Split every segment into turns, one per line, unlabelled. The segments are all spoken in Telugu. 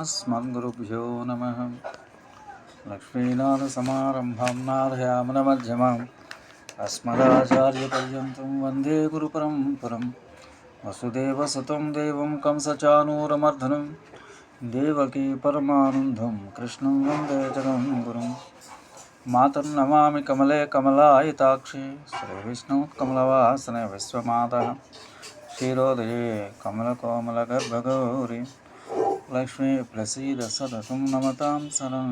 अस्मद्गुरुभ्यो नमः लक्ष्मीनाथसमारम्भां नारयामनमध्यमाम् अस्मदाचार्यपर्यन्तं वन्दे गुरुपरम्परं वसुदेवसुतं देवं कंसचानूरमर्दनं देवकी परमानन्दं कृष्णं वन्दे जगं गुरुं मातर्नमामि कमले कमलायिताक्षे श्रीविष्णुकमलवासने विश्वमातः क्षीरोदये कमलकोमलगर्भगौरि లక్ష్మీ ప్రసీద సదతం నమతాం సరం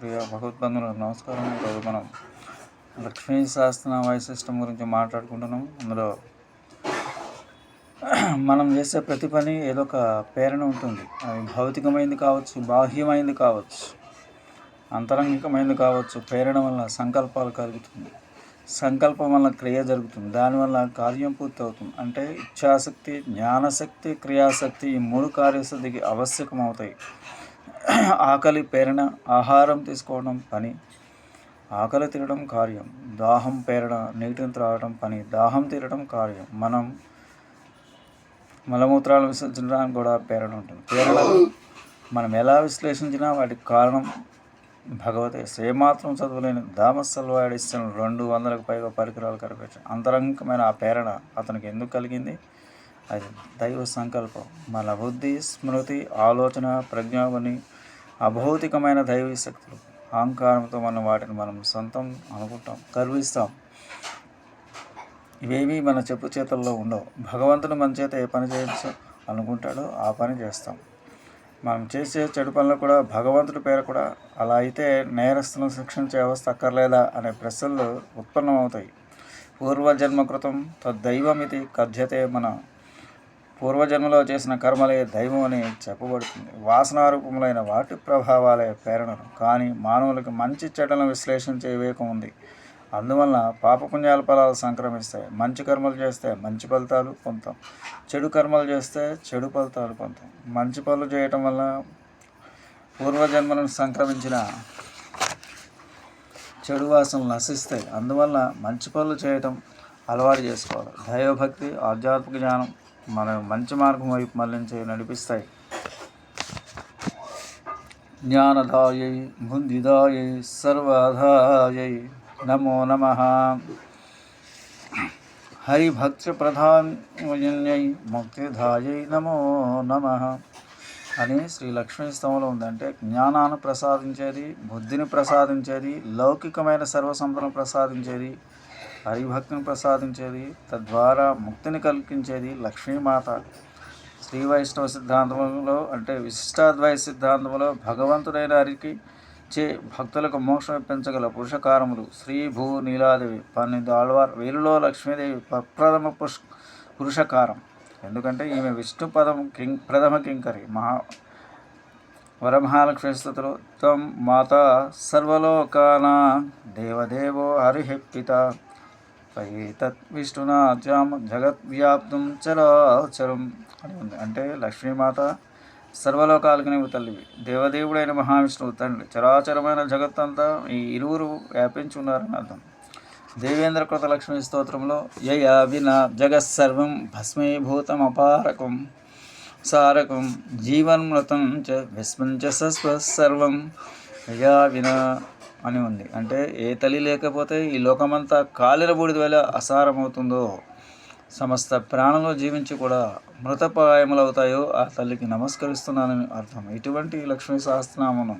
ప్రియ భగవద్బంధువులకు నమస్కారం. ఈరోజు మనం లక్ష్మీ శాస్త్ర వైశిష్టం గురించి మాట్లాడుకుంటున్నాం. అందులో మనం చేసే ప్రతి పని ఏదో ఒక ప్రేరణ ఉంటుంది. అది భౌతికమైంది కావచ్చు బాహ్యమైంది కావచ్చు అంతరంగికమైంది కావచ్చు ప్రేరణ వల్ల సంకల్పాలు కలుగుతుంది. సంకల్పం వల్ల క్రియ జరుగుతుంది. దానివల్ల కార్యం పూర్తవుతుంది అంటే ఇచ్ఛాశక్తి జ్ఞానశక్తి క్రియాశక్తి ఈ మూడు కార్యశక్తికి ఆవశ్యకం అవుతాయి ఆకలి పేరణ ఆహారం తీసుకోవడం పని. ఆకలి తీరడం కార్యం. దాహం పేరణ నీటిని త్రాగడం పని. దాహం తీరడం కార్యం. మనం మలమూత్రాలు విసర్జించడానికి కూడా పేరణ ఉంటుంది. పేరణ మనం ఎలా విశ్లేషించినా వాటికి కారణం భగవతే ఏమాత్రం చదువులేని దామస్సల్వాడి ఇచ్చిన రెండు వందలకు పైగా పరికరాలు కనిపించాయి. అంతరంగమైన ఆ ప్రేరణ అతనికి ఎందుకు కలిగింది? అది దైవ సంకల్పం. మన బుద్ధి స్మృతి ఆలోచన ప్రజ్ఞావని అభౌతికమైన దైవీ శక్తులు. అహంకారంతో మనం వాటిని మనం సొంతం అనుకుంటాం గర్విస్తాం. ఇవేమీ మన చెప్పు చేతుల్లో ఉండవు. భగవంతుడు మన చేత ఏ పని చేయొచ్చు అనుకుంటాడో ఆ పని చేస్తాం. మనం చేసే చెడు పనులు కూడా భగవంతుడి పేరు కూడా అలా అయితే నేరస్తులను శిక్షించే వ్యవస్థ అక్కర్లేదా అనే ప్రశ్నలు ఉత్పన్నమవుతాయి. పూర్వజన్మ కృతం తద్దైవమితి కథ్యతే మన పూర్వజన్మలో చేసిన కర్మలే దైవం అని చెప్పబడుతుంది. వాసనారూపములైన వాటి ప్రభావాలే ప్రేరణలు. కానీ మానవులకు మంచి చెడ్డలను విశ్లేషించే వివేకం ఉంది. అందువలన పాపపుణ్యాల ఫలాలు సంక్రమిస్తాయి. మంచి కర్మలు చేస్తే మంచి ఫలితాలు పొందుతాం. చెడు కర్మలు చేస్తే చెడు ఫలితాలు పొందుతాం. మంచి పనులు చేయటం వల్ల పూర్వజన్మలను సంక్రమించిన చెడు వాసనలు నశిస్తాయి. అందువల్ల మంచి పనులు చేయటం అలవాటు చేసుకోవాలి. దైవభక్తి ఆధ్యాత్మిక జ్ఞానం మన మంచి మార్గం వైపు మళ్ళించి నడిపిస్తాయి. జ్ఞానదాయై బుద్ధిదాయై సర్వదాయై నమో నమ హరిభక్తిప్రధాన్యై ముక్తిధాయై నమో నమ అని శ్రీ లక్ష్మీ స్తవంలో ఉందంటే జ్ఞానాన్ని ప్రసాదించేది బుద్ధిని ప్రసాదించేది లౌకికమైన సర్వసంపదను ప్రసాదించేది హరిభక్తిని ప్రసాదించేది తద్వారా ముక్తిని కల్పించేది లక్ష్మీమాత. శ్రీ వైష్ణవ సిద్ధాంతంలో అంటే విశిష్టాద్వైత సిద్ధాంతంలో భగవంతుడైన హరికి చే భక్తులకు మోక్షం ఇప్పించగల పురుషకారములు శ్రీ భూ నీలాదేవి పన్నెండు ఆళ్వార్ వీరిలో లక్ష్మీదేవి ప్రప్రథమ పుష్ పురుషకారం. ఎందుకంటే ఈమె విష్ణు పదం కింగ్ ప్రథమ కింకరి. మహా వరమహాలక్ష్మి స్థుతులు త్వం మాత సర్వలోకాన దేవదేవో హరిహిప్పిత తత్ విష్ణునా జగద్వ్యాప్తం చరాచరం. అని ఉంది అంటే లక్ష్మీమాత సర్వలోకాలకు నీవు తల్లివి దేవదేవుడైన మహావిష్ణువు తండ్రి. చరాచరమైన జగత్తంతా ఈ ఇరువురు వ్యాపించి ఉన్నారని అర్థం. దేవేంద్ర కృత లక్ష్మీ స్తోత్రంలో యయా విన జగత్సర్వం భస్మీభూతం అపారకం సారకం జీవన్మృతం చ విస్మంచ సర్వం యయా విన అని ఉంది. అంటే ఏ తల్లి లేకపోతే ఈ లోకమంతా కాలిన బూడిద వల్ల అసారమవుతుందో. సమస్త ప్రాణంలో జీవించి కూడా మృతపాయములవుతాయో ఆ తల్లికి నమస్కరిస్తున్నానని అర్థం. ఇటువంటి లక్ష్మీ సహస్రనామను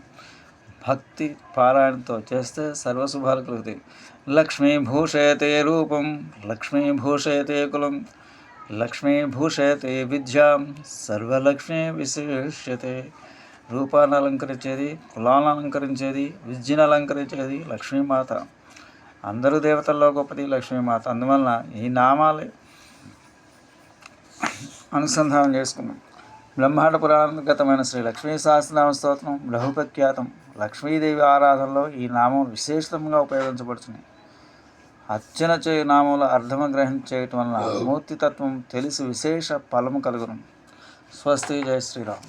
భక్తి పారాయణతో చేస్తే సర్వశుభాలు కలుగుతాయి. లక్ష్మీ భూషయతే రూపం లక్ష్మీ భూషయతే కులం లక్ష్మీ భూషయతే విద్యాం సర్వలక్ష్మీ విశేష్యతే. రూపాన్ని అలంకరించేది కులాలను అలంకరించేది విద్యను అలంకరించేది లక్ష్మీమాత. అందరూ దేవతల్లో గొప్పది లక్ష్మీమాత. అందువలన ఈ నామాలే అనుసంధానం చేసుకున్నాం. బ్రహ్మాండ పురాణగతమైన శ్రీ లక్ష్మీ సహస్రనామ స్తోత్రం బహుప్రఖ్యాతం లక్ష్మీదేవి ఆరాధనలో ఈ నామం విశేషంగా ఉపయోగించబడుతుంది అర్చన చేయు నామంలో అర్థమ గ్రహించేయటం వలన మూర్తితత్వం తెలిసి విశేష ఫలము కలుగును. స్వస్తి జయ శ్రీరామ్.